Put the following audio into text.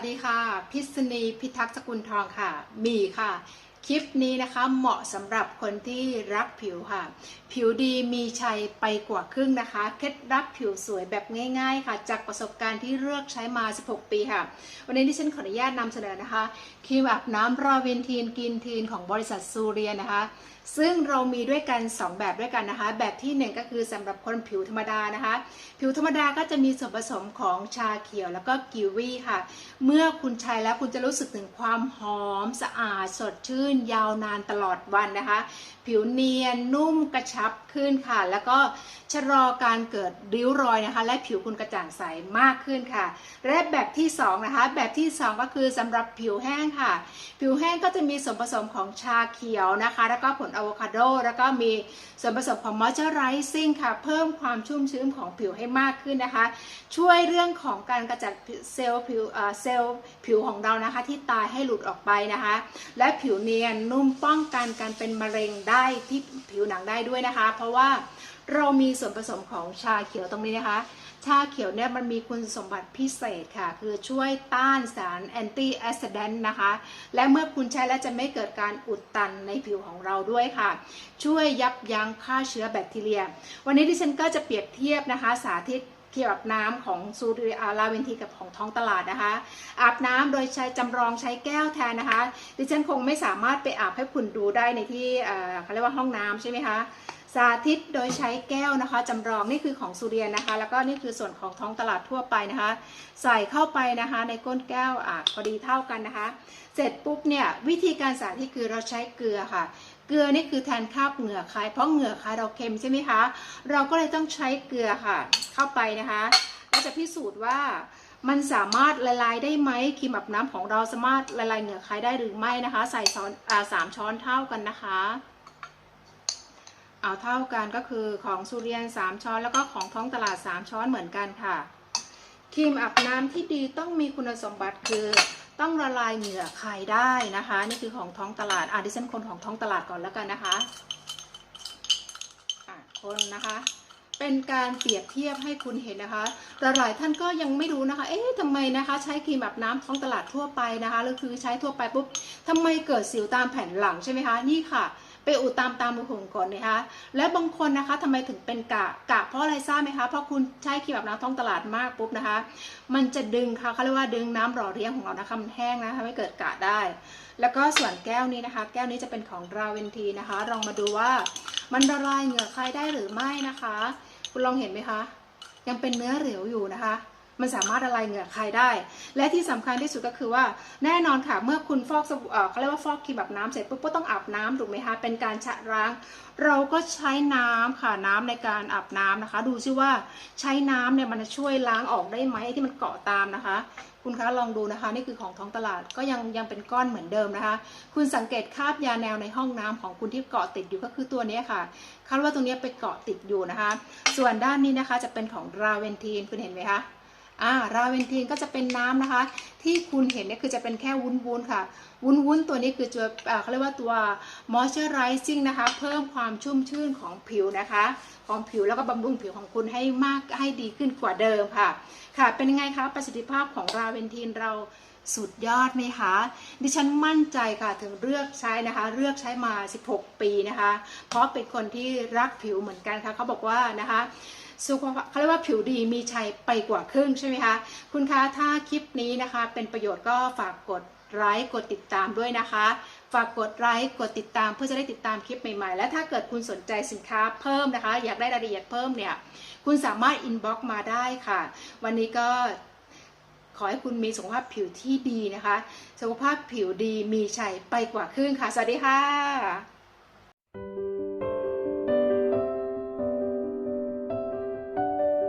สดีค่ะ พิษณีพิทักษ์สกุลทองค่ะ มีค่ะ คลิปนี้นะคะเหมาะสำหรับคนที่รักผิวค่ะ ผิวดีมีชัยไปกว่าครึ่งนะคะ เคล็ดลับผิวสวยแบบง่าย ๆ ค่ะ จากประสบการณ์ที่เลือกใช้มา 16 ปีค่ะ วันนี้ที่ฉันขออนุญาตนำเสนอนะคะครีมอาบน้ำราเวนทีนกินทีนของบริษัทซูเรียนะคะ ซึ่งเรามีด้วยกัน 2 แบบด้วยกันนะคะ แบบที่ 1 ก็คือสำหรับคนผิวธรรมดานะคะ ผิวธรรมดาก็จะมีส่วนผสมของชาเขียวแล้วก็กิวีค่ะ เมื่อคุณใช้แล้วคุณจะรู้สึกถึงความหอมสะอาดสดชื่นยาวนานตลอดวันนะคะ ผิวเนียนนุ่มกระชับขึ้นค่ะ แล้วก็ชะลอการเกิดริ้วรอยนะคะ และผิวคุณกระจ่างใสมากขึ้นค่ะ และแบบที่สองนะคะแบบที่สองก็คือสำหรับผิวแห้งค่ะ ผิวแห้งก็จะมีส่วนผสมของชาเขียวนะคะ แล้วก็ผลอะโวคาโดแล้วก็มีส่วนผสมของมอยเจอร์ไรซิ่งค่ะเพิ่มความชุ่มชื้นของผิวให้มากขึ้นนะคะ ช่วยเรื่องของการกระจัดเซลล์ผิวเอ่อเซลล์ผิวของเรานะคะ ที่ตายให้หลุดออกไปนะคะ และผิวเนียนนุ่มป้องกันการเป็นมะเร็งได้ที่ผิวหนังได้ด้วยนะคะ เพราะว่าเรามีส่วนผสมของชาเขียวตรงนี้นะคะ ชาเขียวเนี่ยมันมีคุณสมบัติพิเศษค่ะ คือช่วยต้านสารแอนตี้ออซิแดนต์นะคะ และเมื่อคุณใช้แล้วจะไม่เกิดการอุดตันในผิวของเราด้วยค่ะ ช่วยยับยั้งฆ่าเชื้อแบคทีเรีย วันนี้ดิฉันก็จะเปรียบเทียบนะคะ สาธิต เกี่ยวกับน้ำของซูริอาลาเวนทีกับของท้องตลาดนะคะ อาบน้ำโดยใช้จำลองใช้แก้วแทนนะคะ ดิฉันคงไม่สามารถไปอาบให้คุณดูได้ในที่เขาเรียกว่าห้องน้ำใช่ไหมคะสาธิตโดยใช้แก้วนะคะจำลองนี่คือของสุเรียนนะคะ แล้วก็นี่คือส่วนของท้องตลาดทั่วไปนะคะ ใส่เข้าไปนะคะ ในก้นแก้วอะพอดีเท่ากันนะคะ เสร็จปุ๊บเนี่ยวิธีการสาธิตคือเราใช้เกลือค่ะ เกลือนี่คือแทนคราบเหงื่อคายเพราะเหงื่อคายเราเค็มใช่ไหมคะ เราก็เลยต้องใช้เกลือค่ะ เข้าไปนะคะเราจะพิสูจน์ว่ามันสามารถละลายได้ไหมครีมอาบน้ำของเราสามารถละลายเหงื่อคายได้หรือไม่นะคะ ใส่ช้อนอาสามช้อนเท่ากันนะคะ เอาเท่ากันก็คือของสุเรียน3ช้อนแล้วก็ของท้องตลาด3ช้อนเหมือนกันค่ะครีมอาบน้ำที่ดีต้องมีคุณสมบัติคือ ต้องละลายเหงื่อคายได้นะคะ นี่คือของท้องตลาดอะดิฉันคนของท้องตลาดก่อนแล้วกันนะคะอะคนนะคะ เป็นการเปรียบเทียบให้คุณเห็นนะคะแต่หลายท่านก็ยังไม่รู้นะคะ เอ๊ะทำไมนะคะ ใช้ครีมแบบน้ำท้องตลาดทั่วไปนะคะหรือคือใช้ทั่วไปปุ๊บทำไมเกิดสิวตามแผ่นหลังใช่ไหมคะ นี่ค่ะ ไปอุดตามตามมือหุ่นก่อนนะคะและบางคนนะคะทำไมถึงเป็นกะกะเพราะอะไรทราบไหมคะเพราะคุณใช้ครีมแบบน้ำท้องตลาดมากปุ๊บนะคะ มันจะดึงค่ะเขาเรียกว่าดึงน้ำหล่อเลี้ยงของเรานะคะมันแห้งนะคะทำให้เกิดกะได้ แล้วก็ส่วนแก้วนี้นะคะ แก้วนี้จะเป็นของราเวนทีนะคะลองมาดูว่ามันละลายเหงื่อใครได้หรือไม่นะคะ คุณลองเห็นไหมคะ ยังเป็นเนื้อเหลวอยู่นะคะ มันสามารถละลายเหงื่อใครได้ และที่สำคัญที่สุดก็คือว่าแน่นอนค่ะ เมื่อคุณฟอกสบู่เขาเรียกว่าฟอกครีมแบบน้ำเสร็จปุ๊บก็ต้องอาบน้ำถูกไหมคะเป็นการชะล้าง เราก็ใช้น้ำค่ะน้ำในการอาบน้ำนะคะ ดูซิว่าใช้น้ำเนี่ยมันจะช่วยล้างออกได้ไหมที่มันเกาะตามนะคะคุณคะลองดูนะคะ นี่คือของท้องตลาดก็ยังยังเป็นก้อนเหมือนเดิมนะคะ คุณสังเกตคราบยาแนวในห้องน้ำของคุณที่เกาะติดอยู่ก็คือตัวนี้ค่ะคาดว่าตรงนี้ไปเกาะติดอยู่นะคะ ส่วนด้านนี้นะคะจะเป็นของราเวนทีนคุณเห็นไหมคะ อ่าราเวนทีนก็จะเป็นน้ำนะคะ ที่คุณเห็นเนี่ยคือจะเป็นแค่วุ้นๆค่ะ วุ้นๆตัวนี้คือตัวเขาเรียกว่าตัว moisturizing นะคะ เพิ่มความชุ่มชื่นของผิวนะคะของผิวแล้วก็บำรุงผิวของคุณให้มากให้ดีขึ้นกว่าเดิมค่ะ ค่ะเป็นยังไงคะประสิทธิภาพของราเวนทีนเราสุดยอดไหมคะ ดิฉันมั่นใจค่ะถึงเลือกใช้นะคะ เลือกใช้มา 16 ปีนะคะ เพราะเป็นคนที่รักผิวเหมือนกันค่ะเขาบอกว่านะคะสุขภาพเขาเรียกว่าผิวดีมีชัยไปกว่าครึ่งใช่ไหมคะ คุณคะถ้าคลิปนี้นะคะ เป็นประโยชน์ก็ฝากกดไลค์กดติดตามด้วยนะคะ ฝากกดไลค์กดติดตามเพื่อจะได้ติดตามคลิปใหม่ๆ และถ้าเกิดคุณสนใจสินค้าเพิ่มนะคะ อยากได้รายละเอียดเพิ่มเนี่ย คุณสามารถอินบ็อกมาได้ค่ะ วันนี้ก็ ขอให้คุณมีสุขภาพผิวที่ดีนะคะ สุขภาพผิวดีมีชัยไปกว่าครึ่งค่ะ สวัสดีค่ะ